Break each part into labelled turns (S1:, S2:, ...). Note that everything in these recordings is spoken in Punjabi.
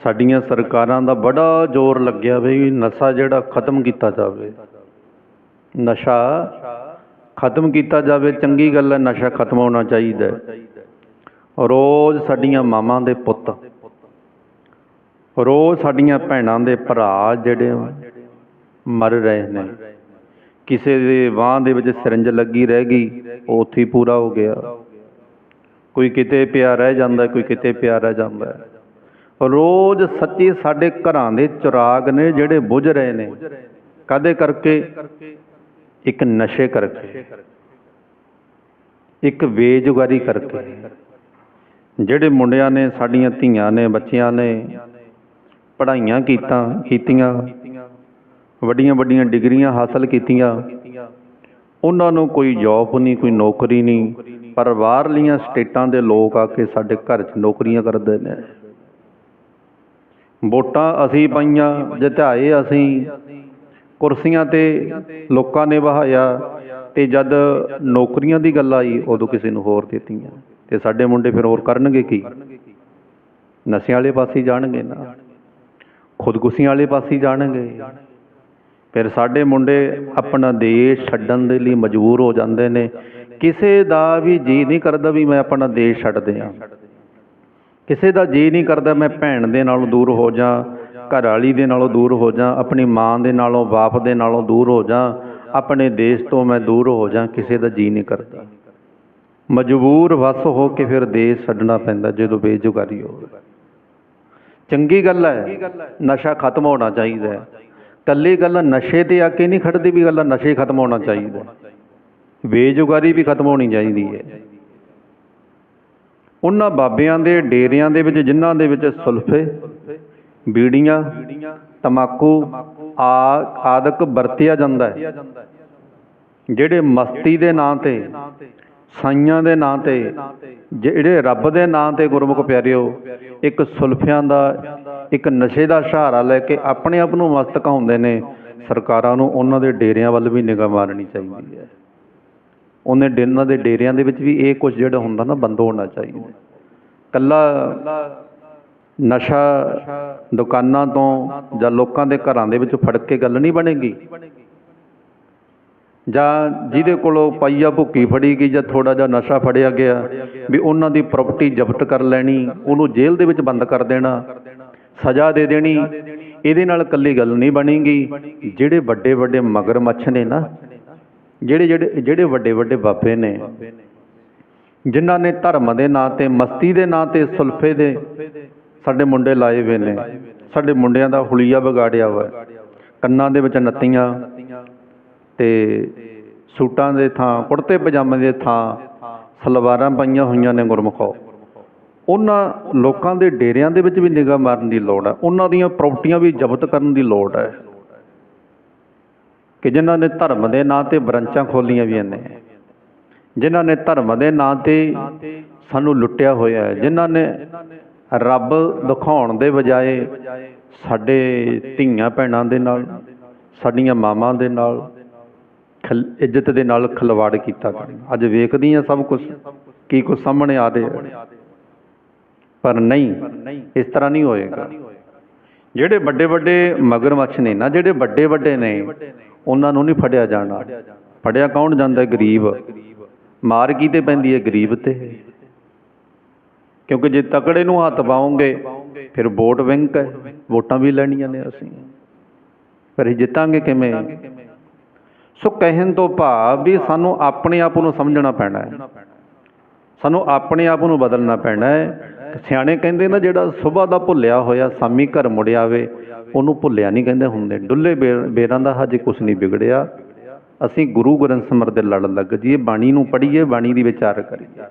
S1: ਸਾਡੀਆਂ ਸਰਕਾਰਾਂ ਦਾ ਬੜਾ ਜ਼ੋਰ ਲੱਗਿਆ ਵੀ ਨਸ਼ਾ ਜਿਹੜਾ ਖਤਮ ਕੀਤਾ ਜਾਵੇ। ਨਸ਼ਾ ਖਤਮ ਕੀਤਾ ਜਾਵੇ, ਚੰਗੀ ਗੱਲ ਹੈ, ਨਸ਼ਾ ਖਤਮ ਹੋਣਾ ਚਾਹੀਦਾ ਰੋਜ਼ ਸਾਡੀਆਂ ਮਾਵਾਂ ਦੇ ਪੁੱਤ, ਰੋਜ਼ ਸਾਡੀਆਂ ਭੈਣਾਂ ਦੇ ਭਰਾ ਜਿਹੜੇ ਮਰ ਰਹੇ ਨੇ, ਕਿਸੇ ਦੇ ਬਾਂਹ ਦੇ ਵਿੱਚ ਸਿਰੰਜ ਲੱਗੀ ਰਹਿ ਗਈ, ਉਹ ਉੱਥੇ ਪੂਰਾ ਹੋ ਗਿਆ। ਕੋਈ ਕਿਤੇ ਪਿਆ ਰਹਿ ਜਾਂਦਾ, ਕੋਈ ਕਿਤੇ ਪਿਆ ਰਹਿ ਜਾਂਦਾ ਰੋਜ਼ ਸੱਚੀ ਸਾਡੇ ਘਰਾਂ ਦੇ ਚਿਰਾਗ ਨੇ ਜਿਹੜੇ ਬੁਝ ਰਹੇ ਨੇ। ਕਾਦੇ ਕਰਕੇ? ਇੱਕ ਨਸ਼ੇ ਕਰਕੇ। ਇੱਕ ਬੇਜੁਗਾਰੀ ਕਰਕੇ। ਜਿਹੜੇ ਮੁੰਡਿਆਂ ਨੇ, ਸਾਡੀਆਂ ਧੀਆਂ ਨੇ, ਬੱਚਿਆਂ ਨੇ ਪੜ੍ਹਾਈਆਂ ਕੀਤਾ, ਕੀਤੀਆਂ, ਵੱਡੀਆਂ ਵੱਡੀਆਂ ਡਿਗਰੀਆਂ ਹਾਸਲ ਕੀਤੀਆਂ, ਉਹਨਾਂ ਨੂੰ ਕੋਈ ਜੌਬ ਨਹੀਂ, ਕੋਈ ਨੌਕਰੀ ਨਹੀਂ। ਪਰ ਬਾਹਰਲੀਆਂ ਸਟੇਟਾਂ ਦੇ ਲੋਕ ਆ ਕੇ ਸਾਡੇ ਘਰ 'ਚ ਨੌਕਰੀਆਂ ਕਰਦੇ ਨੇ। ਵੋਟਾਂ ਅਸੀਂ ਪਾਈਆਂ, ਜਿਤਾਏ ਅਸੀਂ। ਕੁਰਸੀਆਂ ਤੇ ਲੋਕਾਂ ਨੇ ਵਹਾਇਆ ਤੇ ਜਦ ਨੌਕਰੀਆਂ ਦੀ ਗੱਲ ਆਈ, ਉਦੋਂ ਕਿਸੇ ਨੂੰ ਹੋਰ ਦਿੱਤੀਆਂ। ਤੇ ਸਾਡੇ ਮੁੰਡੇ ਫਿਰ ਹੋਰ ਕਰਨਗੇ ਕੀ? ਨਸ਼ਿਆਂ ਵਾਲੇ ਪਾਸੇ ਜਾਣਗੇ ਨਾ। ਖੁਦਕੁਸ਼ੀਆਂ ਵਾਲੇ ਪਾਸੇ ਜਾਣਗੇ। ਫਿਰ ਸਾਡੇ ਮੁੰਡੇ ਆਪਣਾ ਦੇਸ਼ ਛੱਡਣ ਦੇ ਲਈ ਮਜਬੂਰ ਹੋ ਜਾਂਦੇ ਨੇ। ਕਿਸੇ ਦਾ ਵੀ ਜੀ ਨਹੀਂ ਕਰਦਾ ਵੀ ਮੈਂ ਆਪਣਾ ਦੇਸ਼ ਛੱਡ ਦਿਆਂ। ਕਿਸੇ ਦਾ ਜੀ ਨਹੀਂ ਕਰਦਾ ਮੈਂ ਭੈਣ ਦੇ ਨਾਲੋਂ ਦੂਰ ਹੋ ਜਾ, ਘਰ ਵਾਲੀ ਦੇ ਨਾਲੋਂ ਦੂਰ ਹੋ ਜਾ, ਆਪਣੀ ਮਾਂ ਦੇ ਨਾਲੋਂ, ਬਾਪ ਦੇ ਨਾਲੋਂ ਦੂਰ ਹੋ ਜਾ, ਆਪਣੇ ਦੇਸ਼ ਤੋਂ ਮੈਂ ਦੂਰ ਹੋ ਜਾ, ਕਿਸੇ ਦਾ ਜੀ ਨਹੀਂ ਕਰਦਾ। ਮਜਬੂਰ ਵਸ ਹੋ ਕੇ ਫਿਰ ਦੇਸ਼ ਛੱਡਣਾ ਪੈਂਦਾ ਜਦੋਂ ਬੇਜੁਗਾਰੀ ਹੋਵੇ ਚੰਗੀ ਗੱਲ ਹੈ, ਨਸ਼ਾ ਖਤਮ ਹੋਣਾ ਚਾਹੀਦਾ ਹੈ। ਕੱਲੀ ਗੱਲ ਨਸ਼ੇ ਤੇ ਆ ਕੇ ਨਹੀਂ ਖੜਦੀ ਵੀ ਗੱਲ ਨਸ਼ੇ ਖਤਮ ਹੋਣਾ ਚਾਹੀਦਾ। ਬੇਜੁਗਾਰੀ ਵੀ ਖਤਮ ਹੋਣੀ ਚਾਹੀਦੀ ਹੈ। ਉਹਨਾਂ ਬਾਬਿਆਂ ਦੇ ਡੇਰਿਆਂ ਦੇ ਵਿੱਚ, ਜਿਨ੍ਹਾਂ ਦੇ ਵਿੱਚ ਸੁਲਫੇ, ਬੀੜੀਆਂ, ਤਮਾਕੂ, ਆ, ਆਦਿਕ ਵਰਤਿਆ ਜਾਂਦਾ ਹੈ। ਜਿਹੜੇ ਮਸਤੀ ਦੇ ਨਾਂ ਤੇ, ਸਾਈਆਂ ਦੇ ਨਾਂ ਤੇ ਜਿਹੜੇ ਰੱਬ ਦੇ ਨਾਂ ਤੇ ਗੁਰਮੁਖ ਪਿਆਰਿਓ, ਇੱਕ ਸੁਲਫਿਆਂ ਦਾ, ਇੱਕ ਨਸ਼ੇ ਦਾ ਸਹਾਰਾ ਲੈ ਕੇ ਆਪਣੇ ਆਪ ਨੂੰ ਮਸਤ ਕਹਾਉਂਦੇ ਨੇ, ਸਰਕਾਰਾਂ ਨੂੰ ਉਹਨਾਂ ਦੇ ਡੇਰਿਆਂ ਵੱਲ ਵੀ ਨਿਗਾਹ ਮਾਰਨੀ ਚਾਹੀਦੀ ਹੈ। ਉਹਨੇ ਡੇਨਾਂ ਦੇ ਡੇਰਿਆਂ ਦੇ ਵਿੱਚ ਵੀ ਇਹ ਕੁਝ ਜਿਹੜਾ ਹੁੰਦਾ ਨਾ ਬੰਦ ਹੋਣਾ ਚਾਹੀਦਾ। ਕੱਲਾ ਨਸ਼ਾ ਦੁਕਾਨਾਂ ਤੋਂ ਜਾਂ ਲੋਕਾਂ ਦੇ ਘਰਾਂ ਦੇ ਵਿੱਚ ਫੜ ਕੇ ਗੱਲ ਨਹੀਂ ਬਣੇਗੀ। ਜਾਂ ਜਿਹਦੇ ਕੋਲੋਂ ਪਾਈਆ ਭੁੱਕੀ ਫੜੀ ਗਈ ਜਾਂ ਥੋੜਾ ਜਿਹਾ ਨਸ਼ਾ ਫੜਿਆ ਗਿਆ ਵੀ ਉਹਨਾਂ ਦੀ ਪ੍ਰਾਪਰਟੀ ਜ਼ਬਤ ਕਰ ਲੈਣੀ, ਉਹਨੂੰ ਜੇਲ੍ਹ ਦੇ ਵਿੱਚ ਬੰਦ ਕਰ ਦੇਣਾ, ਸਜ਼ਾ ਦੇ ਦੇਣੀ, ਇਹਦੇ ਨਾਲ ਇਕੱਲੀ ਗੱਲ ਨਹੀਂ ਬਣੇਗੀ। ਜਿਹੜੇ ਵੱਡੇ ਵੱਡੇ ਮਗਰਮੱਛ ਨੇ ਨਾ ਜਿਹੜੇ ਜਿਹੜੇ ਜਿਹੜੇ ਵੱਡੇ ਵੱਡੇ ਬਾਬੇ ਨੇ, ਜਿਨ੍ਹਾਂ ਨੇ ਧਰਮ ਦੇ ਨਾਂ ਤੇ, ਮਸਤੀ ਦੇ ਨਾਂ ਤੇ, ਸੁਲਫੇ ਦੇ ਸਾਡੇ ਮੁੰਡੇ ਲਾਏ ਹੋਏ ਨੇ। ਸਾਡੇ ਮੁੰਡਿਆਂ ਦਾ ਹੁਲੀਆ ਵਿਗਾੜਿਆ ਵਾ ਕੰਨਾਂ ਦੇ ਵਿੱਚ ਨੱਤੀਆਂ ਤੇ ਸੂਟਾਂ ਦੇ ਥਾਂ, ਕੁੜਤੇ ਪਜਾਮੇ ਦੇ ਥਾਂ ਸਲਵਾਰਾਂ ਪਾਈਆਂ ਹੋਈਆਂ ਨੇ ਗੁਰਮਖੋ। ਉਹਨਾਂ ਲੋਕਾਂ ਦੇ ਡੇਰਿਆਂ ਦੇ ਵਿੱਚ ਵੀ ਨਿਗਾਹ ਮਾਰਨ ਦੀ ਲੋੜ ਹੈ। ਉਹਨਾਂ ਦੀਆਂ ਪ੍ਰਾਪਰਟੀਆਂ ਵੀ ਜ਼ਬਤ ਕਰਨ ਦੀ ਲੋੜ ਹੈ। ਕਿ ਜਿਨ੍ਹਾਂ ਨੇ ਧਰਮ ਦੇ ਨਾਂ ਤੇ ਬ੍ਰਾਂਚਾਂ ਖੋਲੀਆਂ ਵੀ ਨੇ, ਜਿਨ੍ਹਾਂ ਨੇ ਧਰਮ ਦੇ ਨਾਂ ਤੇ ਸਾਨੂੰ ਲੁੱਟਿਆ ਹੋਇਆ ਹੈ, ਜਿਨ੍ਹਾਂ ਨੇ ਰੱਬ ਦਿਖਾਉਣ ਦੇ ਬਜਾਏ ਸਾਡੇ ਧੀਆਂ ਭੈਣਾਂ ਦੇ ਨਾਲ, ਸਾਡੀਆਂ ਮਾਵਾਂ ਦੇ ਨਾਲ ਖਲ, ਇੱਜ਼ਤ ਦੇ ਨਾਲ ਖਲਵਾੜ ਕੀਤਾ ਅੱਜ ਵੇਖਦੀ ਆ ਸਭ ਕੁਝ ਕੀ ਕੁਝ ਸਾਹਮਣੇ ਆ ਰਿਹਾ ਪਰ ਨਹੀਂ, ਇਸ ਤਰ੍ਹਾਂ ਨਹੀਂ ਹੋਏਗਾ। ਜਿਹੜੇ ਵੱਡੇ ਵੱਡੇ ਮਗਰਮੱਛ ਨੇ ਨਾ, ਜਿਹੜੇ ਵੱਡੇ ਵੱਡੇ ਨੇ, ਉਹਨਾਂ ਨੂੰ ਨਹੀਂ ਫੜਿਆ ਜਾਣਾ। ਫੜਿਆ ਕੌਣ ਜਾਂਦਾ ਗਰੀਬ। ਮਾਰ ਕੀ ਤੇ ਪੈਂਦੀ ਹੈ? ਗਰੀਬ ਤੇ। ਕਿਉਂਕਿ ਜੇ ਤਕੜੇ ਨੂੰ ਹੱਥ ਪਾਉਂਗੇ ਫਿਰ ਵੋਟ ਬੈਂਕ ਹੈ। ਵੋਟਾਂ ਵੀ ਲੈਣੀਆਂ ਨੇ ਅਸੀਂ। ਪਰ ਇਹ ਜਿੱਤਾਂਗੇ ਕਿਵੇਂ? ਸੋ ਕਹਿਣ ਤੋਂ ਭਾਵ ਵੀ ਸਾਨੂੰ ਆਪਣੇ ਆਪ ਨੂੰ ਸਮਝਣਾ ਪੈਣਾ ਹੈ। ਸਾਨੂੰ ਆਪਣੇ ਆਪ ਨੂੰ ਬਦਲਣਾ ਪੈਣਾ ਹੈ। ਸਿਆਣੇ ਕਹਿੰਦੇ ਨਾ ਜਿਹੜਾ ਸਵੇਰ ਦਾ ਭੁੱਲਿਆ ਹੋਇਆ, ਸਾਮੀ ਘਰ ਮੁੜਿਆ ਵੇ ਉਹਨੂੰ ਭੁੱਲਿਆ ਨਹੀਂ ਕਹਿੰਦੇ ਹੁੰਦੇ। ਡੁੱਲੇ ਬੇਰਾਂ ਦਾ ਹਜੇ ਕੁਝ ਨਹੀਂ ਵਿਗੜਿਆ। ਅਸੀਂ ਗੁਰੂ ਗ੍ਰੰਥ ਸਮਰ ਦੇ ਲੜ ਲੱਗ ਜੀਏ ਬਾਣੀ ਨੂੰ ਪੜ੍ਹੀਏ, ਬਾਣੀ ਦੀ ਵਿਚਾਰ ਕਰੀਏ।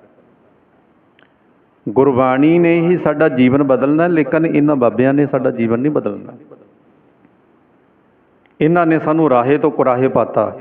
S1: ਗੁਰਬਾਣੀ ਨੇ ਹੀ ਸਾਡਾ ਜੀਵਨ ਬਦਲਣਾ, ਲੇਕਿਨ ਇਹਨਾਂ ਬਾਬਿਆਂ ਨੇ ਸਾਡਾ ਜੀਵਨ ਨਹੀਂ ਬਦਲਣਾ। ਇਹਨਾਂ ਨੇ ਸਾਨੂੰ ਰਾਹੇ ਤੋਂ ਕੁਰਾਹੇ ਪਾਤਾ।